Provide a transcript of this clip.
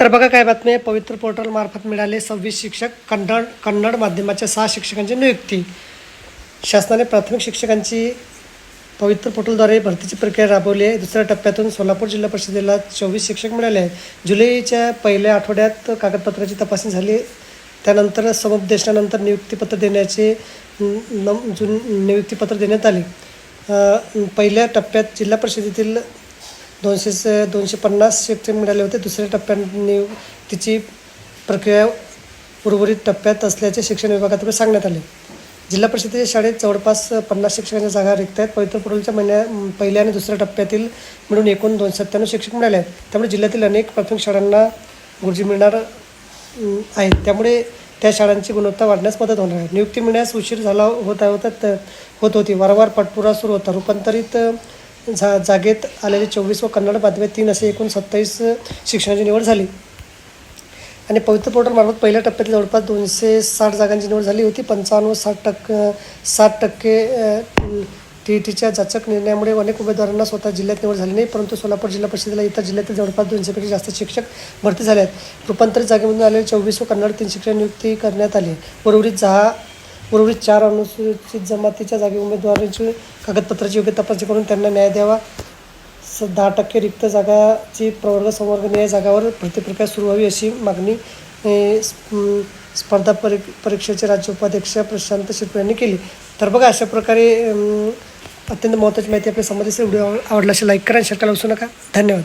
तर बघा काय बातमी आहे. पवित्र पोर्टल मार्फत मिळाले सव्वीस शिक्षक कन्नड कन्नड माध्यमाच्या सहा शिक्षकांची नियुक्ती. शासनाने प्राथमिक शिक्षकांची पवित्र पोर्टलद्वारे भरतीची प्रक्रिया राबवली आहे. दुसऱ्या टप्प्यातून सोलापूर जिल्हा परिषदेला चोवीस शिक्षक मिळाले आहेत. जुलैच्या पहिल्या आठवड्यात कागदपत्राची तपासणी झाली. त्यानंतर समुपदेशनानंतर नियुक्तीपत्र देण्याचे न जुन नियुक्तीपत्र देण्यात आले. पहिल्या टप्प्यात जिल्हा परिषदेतील दोनशे स- दोनशे पन्नास शेतकरी मिळाले होते. दुसऱ्या टप्प्यात नियुक्तीची प्रक्रिया उर्वरित टप्प्यात असल्याचे शिक्षण विभागातर्फे सांगण्यात आले. जिल्हा परिषदेच्या शाळेत जवळपास पन्नास शिक्षकांच्या जागा रिक्त आहेत. पवित्र पुढच्या महिन्या पहिल्या आणि दुसऱ्या टप्प्यातील मिळून एकूण दोनशे सत्त्याण्णव शिक्षक मिळाले आहेत. त्यामुळे जिल्ह्यातील अनेक प्राथमिक शाळांना गुरुजी मिळणार आहेत. त्यामुळे त्या शाळांची गुणवत्ता वाढण्यास मदत होणार आहे. नियुक्ती मिळण्यास उशीर झाला होता होता त- होत होती. वारंवार पाठपुरा सुरू होता. रूपांतरित झा जा जागेत आलेले चोवीस व कन्नड बातम्या तीन असे एकूण सत्तावीस शिक्षणाची निवड झाली. आणि पवित्र पोर्टलमार्फत पहिल्या टप्प्यात जवळपास दोनशे साठ जागांची निवड झाली होती. पंचावन्न व साठ टक्क साठ टक्के टी ई टीच्या जाचक निर्णयामुळे अनेक उमेदवारांना स्वतः जिल्ह्यात निवड झाली नाही परंतु सोलापूर जिल्हा परिषदेला इतर जिल्ह्यातील जवळपास दोनशेपेक्षा जास्त शिक्षक भरती झाले आहेत. रूपांतरित जागेमधून आलेले चोवीस व कन्नड तीन शिक्षक नियुक्ती करण्यात आली. उर्वरित जहा उर्वरित चार अनुसूचित जमातीच्या जागी उमेदवारांची कागदपत्राची योग्य तपासणी करून त्यांना न्याय द्यावा. स दहा टक्के रिक्त जागाची प्रवर्ग संवर्गनीय जागावर भरती प्रक्रिया सुरू व्हावी अशी मागणी स्प- स्पर्धा परी परीक्षेचे राज्य उपाध्यक्ष प्रशांत शिरपे यांनी केली. तर बघा अशा प्रकारे अत्यंत महत्त्वाची माहिती आपल्या संबंधित व्हिडिओ आवडला असेल लाईक करा आणि शेअर करायला विसरू नका. धन्यवाद.